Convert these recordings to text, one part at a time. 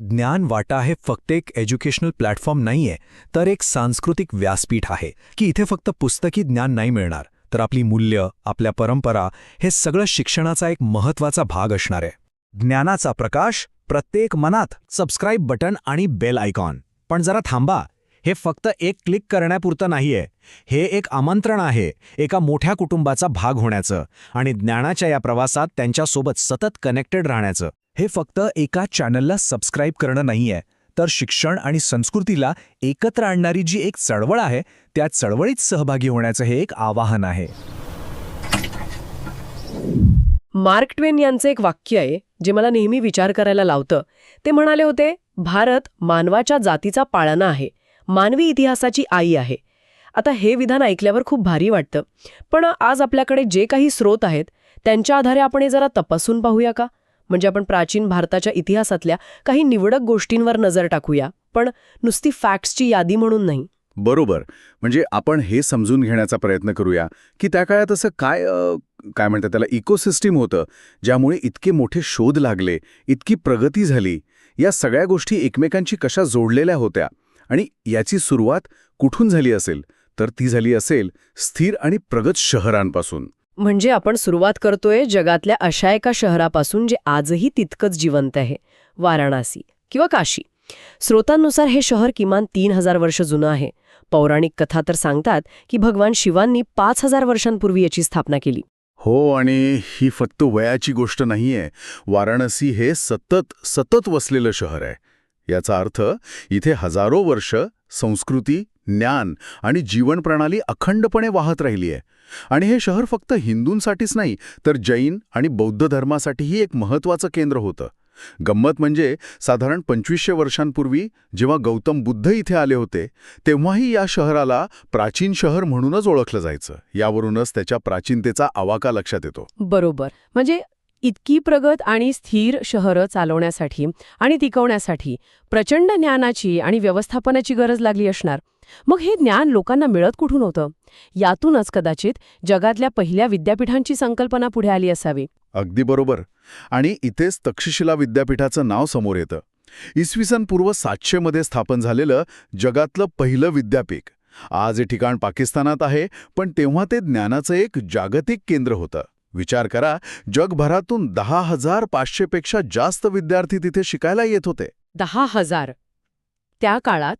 ज्ञान वाटा हे फक्त एक एज्युकेशनल प्लॅटफॉर्म नाहीये तर एक सांस्कृतिक व्यासपीठ आहे की इथे फक्त पुस्तकी ज्ञान नाही मिळणार. तर आपली मूल्य आपल्या परंपरा हे सगळं शिक्षणाचा एक महत्त्वाचा भाग असणार आहे. ज्ञानाचा प्रकाश प्रत्येक मनात सबस्क्राईब बटन आणि बेल आयकॉन. पण जरा थांबा हे फक्त एक क्लिक करण्यापुरतं नाहीये. हे एक आमंत्रण आहे एका मोठ्या कुटुंबाचा भाग होण्याचं आणि ज्ञानाच्या या प्रवासात त्यांच्यासोबत सतत कनेक्टेड राहण्याचं. हे फक्त एका चॅनलला सबस्क्राईब करणं नाहीये तर शिक्षण आणि संस्कृतीला एकत्र आणणारी जी एक चळवळ आहे त्या चळवळीत सहभागी होण्याचं हे एक आवाहन आहे. मार्क ट्वेन यांचं एक वाक्य आहे जे मला नेहमी विचार करायला लावतं. ते म्हणाले होते भारत मानवाच्या जातीचा पाळणा आहे. मानवी इतिहासाची आई आहे. आता हे विधान ऐकल्यावर खूप भारी वाटतं. पण आज आपल्याकडे जे काही स्रोत आहेत त्यांच्या आधारे आपण हे जरा तपासून पाहूया का? म्हणजे आपण प्राचीन भारताच्या इतिहासातल्या काही निवडक गोष्टींवर नजर टाकूया. पण नुसती फॅक्ट्सची यादी म्हणून नाही. बरोबर. म्हणजे आपण हे समजून घेण्याचा प्रयत्न करूया की त्या काळात असं काय काय म्हणतात त्याला इकोसिस्टीम होतं ज्यामुळे इतके मोठे शोध लागले इतकी प्रगती झाली या सगळ्या गोष्टी एकमेकांशी कशा जोडलेल्या होत्या आणि याची सुरुवात कुठून झाली असेल? तर ती झाली असेल स्थिर आणि प्रगत शहरांपासून. म्हणजे आपण सुरुवात करतोय जगातल्या अशा एका शहरापासून जे आजही तितकंच जिवंत आहे वाराणसी किंवा काशी. स्रोतांनुसार हे शहर किमान तीन हजार वर्ष जुनं आहे. पौराणिक कथा तर सांगतात की भगवान शिवांनी पाच हजार वर्षांपूर्वी याची स्थापना केली. हो आणि ही फक्त वयाची गोष्ट नाहीये. वाराणसी हे सतत सतत वसलेलं शहर आहे. याचा अर्थ इथे हजारो वर्ष संस्कृती ज्ञान आणि जीवनप्रणाली अखंडपणे वाहत राहिली आहे. आणि हे शहर फक्त हिंदूंसाठीच नाही तर जैन आणि बौद्ध धर्मासाठीही एक महत्त्वाचं केंद्र होतं. गंमत म्हणजे साधारण पंचवीसशे वर्षांपूर्वी जेव्हा गौतम बुद्ध इथे आले होते तेव्हाही या शहराला प्राचीन शहर म्हणूनच ओळखलं जायचं. यावरूनच त्याच्या प्राचीनतेचा आवाका लक्षात येतो. बरोबर. म्हणजे इतकी प्रगत आणि स्थिर शहरं चालवण्यासाठी आणि टिकवण्यासाठी प्रचंड ज्ञानाची आणि व्यवस्थापनाची गरज लागली असणार. मग हे ज्ञान लोकांना मिळत कुठून होतं? यातूनच कदाचित जगातल्या पहिल्या विद्यापीठांची संकल्पना पुढे आली असावी. अगदी बरोबर. आणि इथेच तक्षशिला विद्यापीठाचं नाव समोर येतं. इसवी सन पूर्व सातशेमध्ये स्थापन झालेलं जगातलं पहिलं विद्यापीठ. आज हे ठिकाण पाकिस्तानात आहे पण तेव्हा ते ज्ञानाचं एक जागतिक केंद्र होतं. विचार करा जगभरातून दहा हजार पाचशेपेक्षा जास्त विद्यार्थी तिथे शिकायला येत होते. दहा हजार. त्या काळात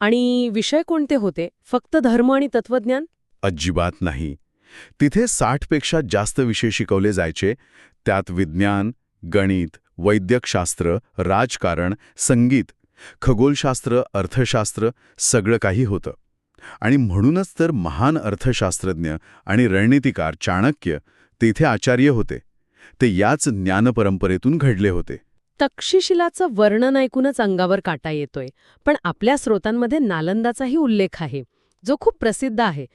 आणि विषय कोणते होते? फक्त धर्म आणि तत्वज्ञान अजिबात नाही. तिथे साठपेक्षा जास्त विषय शिकवले जायचे. त्यात विज्ञान गणित वैद्यकशास्त्र राजकारण संगीत खगोलशास्त्र अर्थशास्त्र सगळं काही होतं. आणि म्हणूनच तर महान अर्थशास्त्रज्ञ आणि रणनीतिकार चाणक्य तेथे आचार्य होते. ते याच ज्ञानपरंपरेतून घडले होते. तक्षशिलाचं वर्णन ऐकूनच अंगावर काटा येतोय. पण आपल्या स्रोतांमध्ये नालंदाचाही उल्लेख आहे. जो खूप प्रसिद्ध आहे.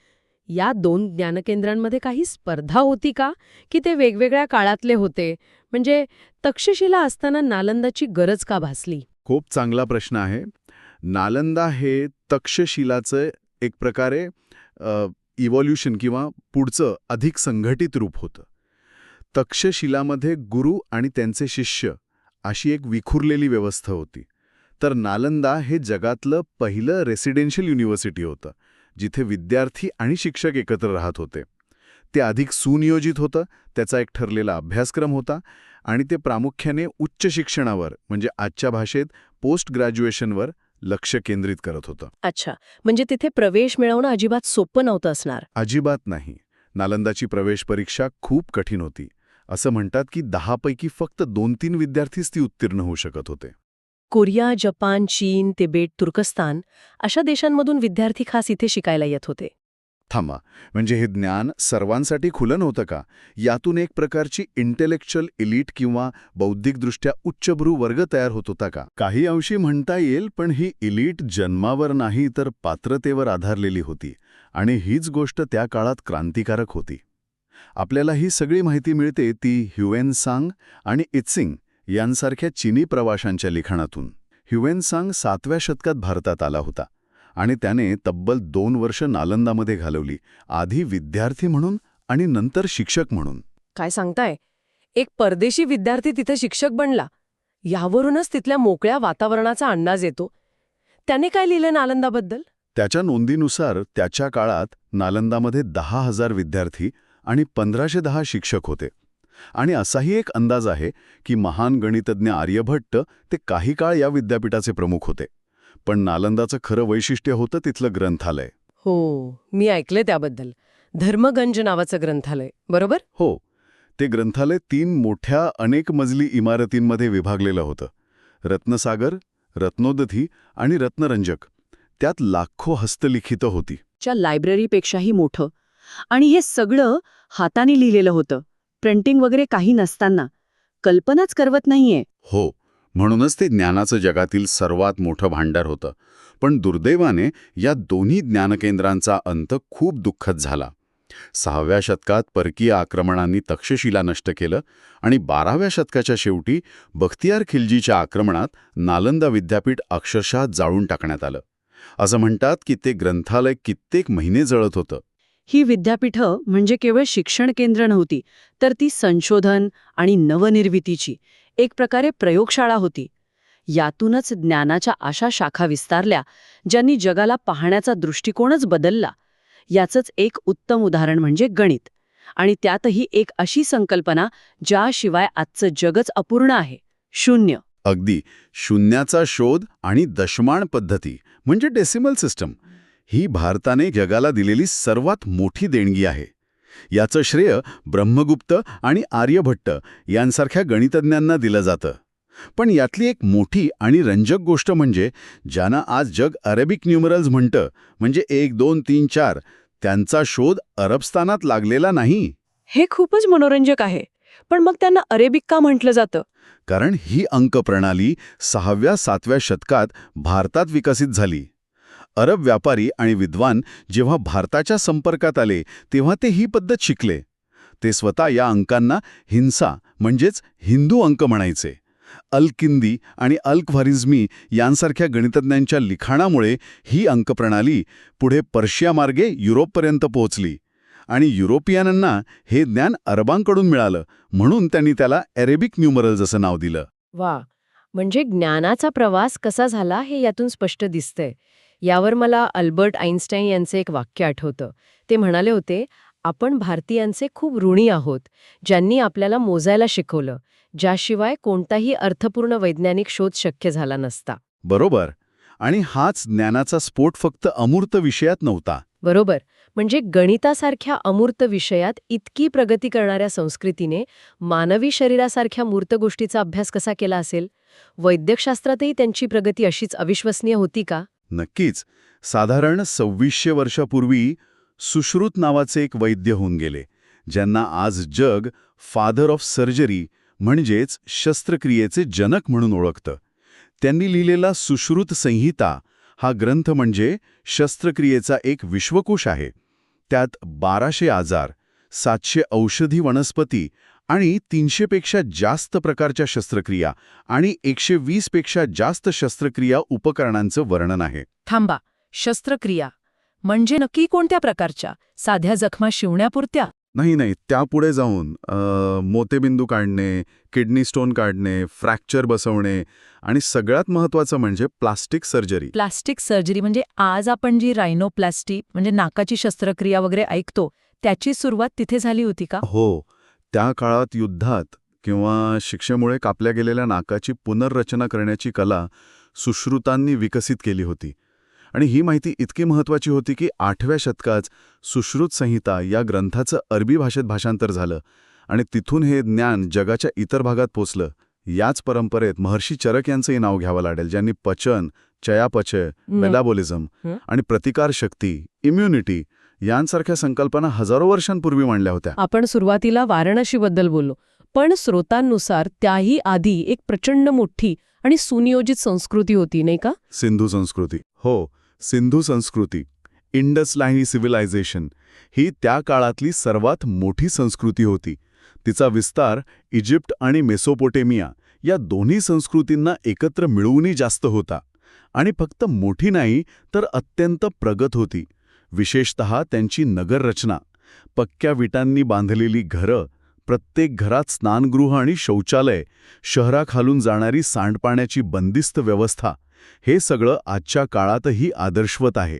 या दोन ज्ञानकेंद्रांमध्ये काही स्पर्धा होती का? की ते वेगवेगळ्या काळातले होते? म्हणजे तक्षशिला असताना नालंदाची गरज का भासली? खूप चांगला प्रश्न आहे. नालंदा हे तक्षशिलाचं एक प्रकारे इव्हॉल्युशन किंवा पुढचं अधिक संघटित रूप होतं. तक्षशिलामध्ये गुरु आणि त्यांचे शिष्य अशी एक विखुरलेली व्यवस्था होती. तर नालंदा हे जगातलं पहिलं रेसिडेन्शियल युनिव्हर्सिटी होतं जिथे विद्यार्थी आणि शिक्षक एकत्र राहत होते. ते अधिक सुनियोजित होतं त्याचा एक ठरलेला अभ्यासक्रम होता आणि ते प्रामुख्याने उच्च शिक्षणावर म्हणजे आजच्या भाषेत पोस्ट ग्रॅज्युएशनवर लक्ष केंद्रित करत होतं. अच्छा. म्हणजे तिथे प्रवेश मिळवणं अजिबात सोपं नव्हतं असणार. अजिबात नाही. नालंदाची प्रवेश परीक्षा खूप कठीण होती. असं म्हणतात की दहापैकी फक्त दोन तीन विद्यार्थीच ती उत्तीर्ण होऊ शकत होते. कोरिया जपान चीन तिबेट तुर्कस्तान अशा देशांमधून विद्यार्थी खास इथे शिकायला येत होते. थांबा. म्हणजे हे ज्ञान सर्वांसाठी खुलं नव्हतं का? यातून एक प्रकारची इंटेलेक्च्युअल इलीट किंवा बौद्धिकदृष्ट्या उच्चभ्रू वर्ग तयार होत होता का? काही अंशी म्हणता येईल पण ही इलीट जन्मावर नाही तर पात्रतेवर आधारलेली होती. आणि हीच गोष्ट त्या काळात क्रांतिकारक होती. आपल्याला ही सगळी माहिती मिळते ती ह्युएन सांग आणि इत्सिंग यांसारख्या चिनी प्रवाशांच्या लिखाणातून. ह्युएन सांग सातव्या शतकात भारतात आला होता. आणि त्याने तब्बल दोन वर्ष नालंदामध्ये घालवली आधी विद्यार्थी म्हणून आणि नंतर शिक्षक म्हणून. काय सांगताय? एक परदेशी विद्यार्थी तिथे शिक्षक बनला. यावरूनच तिथल्या मोकळ्या वातावरणाचा अंदाज येतो. त्याने काय लिहिलं नालंदाबद्दल? त्याच्या नोंदीनुसार त्याच्या काळात नालंदामध्ये दहा हजार विद्यार्थी आणि पंधराशे दहा शिक्षक होते. आणि असाही एक अंदाज आहे की महान गणितज्ञ आर्यभट्ट ते काही काळ या विद्यापीठाचे प्रमुख होते. पण नालंदाचं खरं वैशिष्ट्य होतं तिथलं ग्रंथालय. हो मी ऐकलंय त्याबद्दल. धर्मगंज नावाचं ग्रंथालय बरोबर? हो ते ग्रंथालय तीन मोठ्या अनेक मजली इमारतींमध्ये विभागलेलं होतं. रत्नसागर रत्नोदधी आणि रत्नरंजक. त्यात लाखो हस्तलिखितं होती. च्या लायब्ररीपेक्षाही मोठं. आणि हे सगळं हाताने लिहिलेलं होतं. प्रिंटिंग वगैरे काही नसताना. कल्पनाच करवत नाहीये. हो म्हणूनच ते ज्ञानाचं जगातील सर्वात मोठं भांडार होतं. पण दुर्दैवाने या दोन्ही ज्ञानकेंद्रांचा अंत खूप दुःखद झाला. सहाव्या शतकात परकीय आक्रमणांनी तक्षशिला नष्ट केलं आणि बाराव्या शतकाच्या शेवटी बख्तियार खिलजीच्या आक्रमणात नालंदा विद्यापीठ अक्षरशः जाळून टाकण्यात आलं. असं म्हणतात की ते ग्रंथालय कित्येक महिने जळत होतं. ही विद्यापीठं म्हणजे केवळ शिक्षण केंद्र नव्हती तर ती संशोधन आणि नवनिर्मितीची एक प्रकारे प्रयोगशाळा होती. यातूनच ज्ञानाच्या अशा शाखा विस्तारल्या ज्यांनी जगाला पाहण्याचा दृष्टिकोनच बदलला. याचंच एक उत्तम उदाहरण म्हणजे गणित. आणि त्यातही एक अशी संकल्पना ज्याशिवाय आजचं जगच अपूर्ण आहे. शून्य. अगदी. शून्याचा शोध आणि दशमाण पद्धती म्हणजे डेसिमल सिस्टम ही भारताने जगाला दिलेली सर्वात मोठी देणगी आहे. याचं श्रेय ब्रह्मगुप्त आणि आर्यभट्ट यांसारख्या गणितज्ञांना दिलं जातं. पण यातली एक मोठी आणि रंजक गोष्ट म्हणजे ज्यांना आज जग अरेबिक न्यूमरल्स म्हणतं म्हणजे एक दोन तीन चार त्यांचा शोध अरबस्थानात लागलेला नाही. हे खूपच मनोरंजक आहे. पण मग त्यांना अरेबिक का म्हटलं जातं? कारण ही अंक प्रणाली सहाव्या सातव्या शतकात भारतात विकसित झाली. अरब व्यापारी आणि विद्वान जेव्हा भारताच्या संपर्कात आले तेव्हा ते ही पद्धत शिकले. ते स्वतः या अंकांना हिंसा म्हणजेच हिंदू अंक म्हणायचे. अल-किंदी आणि अल-ख्वारिझमी यांसारख्या गणितज्ञांच्या लिखाणामुळे ही अंकप्रणाली पुढे पर्शियामार्गे युरोपपर्यंत पोहोचली आणि युरोपियनांना हे ज्ञान अरबांकडून मिळालं म्हणून त्यांनी त्याला अरेबिक न्यूमरल्स असं नाव दिलं. वा म्हणजे ज्ञानाचा प्रवास कसा झाला हे यातून स्पष्ट दिसतंय. यावर मला अल्बर्ट आईन्स्टाईन यांचे एक वाक्य आठवतं. ते म्हणाले होते आपण भारतीयांचे खूप ऋणी आहोत ज्यांनी आपल्याला मोजायला शिकवलं ज्याशिवाय कोणताही अर्थपूर्ण वैज्ञानिक शोध शक्य झाला नसता. बरोबर. आणि हाच ज्ञानाचा स्फोट फक्त अमूर्त विषयात नव्हता. बरोबर. म्हणजे गणितासारख्या अमूर्त विषयात इतकी प्रगती करणाऱ्या संस्कृतीने मानवी शरीरासारख्या मूर्त गोष्टीचा अभ्यास कसा केला असेल? वैद्यकशास्त्रातही त्यांची प्रगती अशीच अविश्वसनीय होती का? नक्कीच. साधारण सव्वीसशे वर्षापूर्वी सुश्रुत नावाचे एक वैद्य होऊन गेले ज्यांना आज जग फादर ऑफ सर्जरी म्हणजेच शस्त्रक्रियेचे जनक म्हणून ओळखतं. त्यांनी लिहिलेला सुश्रुत संहिता हा ग्रंथ म्हणजे शस्त्रक्रियेचा एक विश्वकोश आहे. त्यात बाराशे आजार सातशे औषधी वनस्पती आणि तीनशेपेक्षा जास्त प्रकारच्या शस्त्रक्रिया आणि एकशे वीसपेक्षा जास्त शस्त्रक्रिया उपकरणांचं वर्णन आहे. थांबा. शस्त्रक्रिया म्हणजे नक्की कोणत्या प्रकारच्या? साध्या जखमा शिवण्यापुरत्या? नाही नाही. त्यापुढे जाऊन अ, मोतेबिंदू काढणे किडनी स्टोन काढणे फ्रॅक्चर बसवणे आणि सगळ्यात महत्त्वाचं म्हणजे प्लास्टिक सर्जरी. प्लास्टिक सर्जरी म्हणजे आज आपण जी रायनोप्लास्टी म्हणजे नाकाची शस्त्रक्रिया वगैरे ऐकतो त्याची सुरुवात तिथे झाली होती का? हो. त्या काळात युद्धात किंवा शिक्षेमुळे कापल्या गेलेल्या नाकाची पुनर्रचना करण्याची कला सुश्रुतांनी विकसित केली होती. आणि ही माहिती इतकी महत्त्वाची होती की आठव्या शतकात सुश्रुत संहिता या ग्रंथाचं अरबी भाषेत भाषांतर झालं आणि तिथून हे ज्ञान जगाच्या इतर भागात पोचलं. याच परंपरेत महर्षी चरक यांचंही नाव घ्यावं लागेल ज्यांनी पचन चयापचय मेटाबॉलिझम हं. आणि प्रतिकारशक्ती इम्युनिटी यांसारख्या संकल्पना हजारो वर्षांपूर्वी मांडल्या होत्या. आपण सुरुवातीला वाराणसीबद्दल बोललो पण स्रोतांनुसार त्याही आधी एक प्रचंड मोठी आणि सुनियोजित संस्कृती होती नाही का? सिंधू संस्कृती. हो सिंधू संस्कृती. Indus लाईनी civilisation. ही त्या काळातली सर्वात मोठी संस्कृती होती. तिचा विस्तार इजिप्त आणि मेसोपोटेमिया या दोन्ही संस्कृतींना एकत्र मिळवूनही जास्त होता. आणि फक्त मोठी नाही तर अत्यंत प्रगत होती. विशेषत त्यांची नगररचना. पक्क्या विटांनी बांधलेली घरं प्रत्येक घरात स्नानगृह आणि शौचालय शहराखालून जाणारी सांडपाण्याची बंदिस्त व्यवस्था हे सगळं आजच्या काळातही आदर्शवत आहे.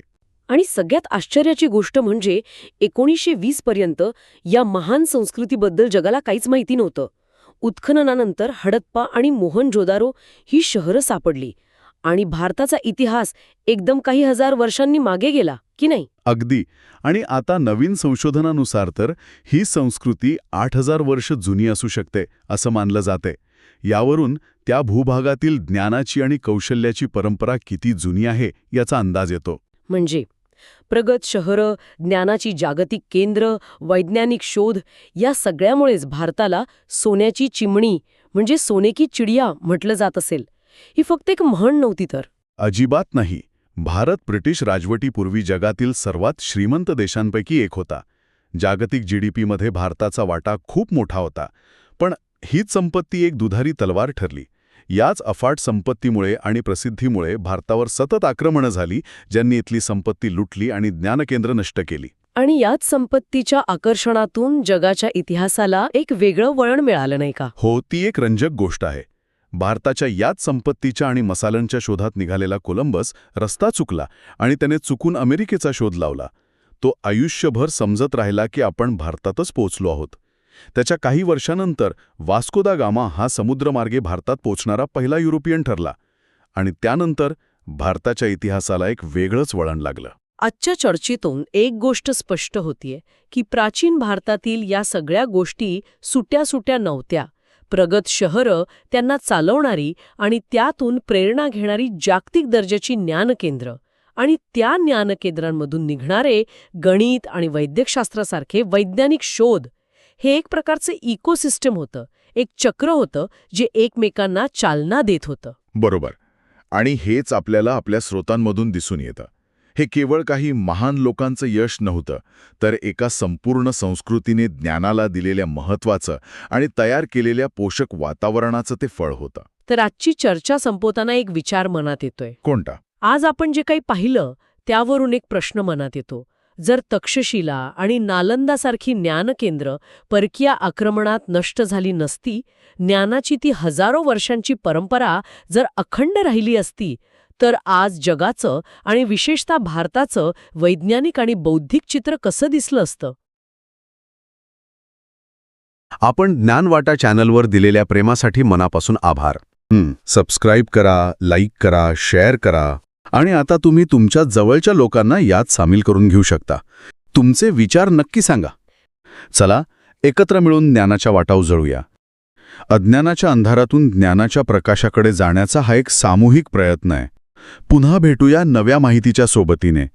आणि सगळ्यात आश्चर्याची गोष्ट म्हणजे एकोणीसशे वीस पर्यंत या महान संस्कृतीबद्दल जगाला काहीच माहिती नव्हतं. उत्खननानंतर हडप्पा आणि मोहनजोदारो ही शहरं सापडली. आणि भारताचा इतिहास एकदम काही हजार वर्षांनी मागे गेला की नाही? अगदी. आणि आता नवीन संशोधनानुसार तर ही संस्कृती आठ हजार वर्ष जुनी असू शकते असं मानलं जाते. यावरून त्या भूभागातील ज्ञानाची आणि कौशल्याची परंपरा किती जुनी आहे याचा अंदाज येतो. म्हणजे? प्रगत शहरं ज्ञानाची जागतिक केंद्र वैज्ञानिक शोध या सगळ्यामुळेच भारताला सोन्याची चिमणी म्हणजे सोने की चिडिया म्हटलं जात असेल. ही फक्त एक म्हण नव्हती तर. अजिबात नाही. भारत ब्रिटिश राजवटीपूर्वी जगातील सर्वात श्रीमंत देशांपैकी एक होता. जागतिक जीडीपीमध्ये भारताचा वाटा खूप मोठा होता. पण हीच संपत्ती एक दुधारी तलवार ठरली. याच अफाट संपत्तीमुळे आणि प्रसिद्धीमुळे भारतावर सतत आक्रमणं झाली ज्यांनी इथली संपत्ती लुटली आणि ज्ञानकेंद्र नष्ट केली. आणि याच संपत्तीच्या आकर्षणातून जगाच्या इतिहासाला एक वेगळं वळण मिळालं नाही का? हो ती एक रंजक गोष्ट आहे. भारताच्या याच संपत्तीच्या आणि मसाल्यांच्या शोधात निघालेला कोलंबस रस्ता चुकला आणि त्याने चुकून अमेरिकेचा शोध लावला. तो आयुष्यभर समजत राहिला की आपण भारतातच पोचलो आहोत. त्याच्या काही वर्षानंतर वास्कोदा गामा हा समुद्रमार्गे भारतात पोचणारा पहिला युरोपियन ठरला आणि त्यानंतर भारताच्या इतिहासाला एक वेगळंच वळण लागलं. आजच्या चर्चेतून एक गोष्ट स्पष्ट होतीये की प्राचीन भारतातील या सगळ्या गोष्टी सुट्या सुट्या नव्हत्या. प्रगत शहरं त्यांना चालवणारी आणि त्यातून प्रेरणा घेणारी जागतिक दर्जाची ज्ञानकेंद्र. आणि त्या ज्ञानकेंद्रांमधून निघणारे गणित आणि वैद्यकशास्त्रासारखे वैज्ञानिक शोध हे एक प्रकारचं इकोसिस्टम होतं एक चक्र होतं जे एकमेकांना चालना देत होतं. बरोबर. आणि हेच आपल्याला आपल्या स्रोतांमधून दिसून येतं. हे केवळ काही महान लोकांचं यश नव्हतं तर एका संपूर्ण संस्कृतीने ज्ञानाला दिलेल्या महत्वाचं आणि तयार केलेल्या पोषक वातावरणाचं ते फळ होतं. तर आजची चर्चा संपवताना एक विचार मनात येतोय. कोणता? आज आपण जे काही पाहिलं त्यावरून एक प्रश्न मनात येतो. जर तक्षशिला आणि नालंदासारखी ज्ञानकेंद्र परकीय आक्रमणात नष्ट झाली नसती ज्ञानाची ती हजारो वर्षांची परंपरा जर अखंड राहिली असती तर आज जगाचं आणि विशेषतः भारताचं वैज्ञानिक आणि बौद्धिक चित्र कसं दिसलं असतं? आपण ज्ञानवाटा चॅनलवर दिलेल्या प्रेमासाठी मनापासून आभार. सबस्क्राईब करा लाईक करा शेअर करा आणि आता तुम्ही तुमच्या जवळच्या लोकांना यात सामील करून घेऊ शकता. तुमचे विचार नक्की सांगा. चला एकत्र मिळून ज्ञानाच्या वाटा उजळूया अज्ञानाच्या अंधारातून ज्ञानाच्या प्रकाशाकडे जाण्याचा हा एक सामूहिक प्रयत्न आहे. पुन्हा भेटूया नव्या माहितीच्या सोबतीने.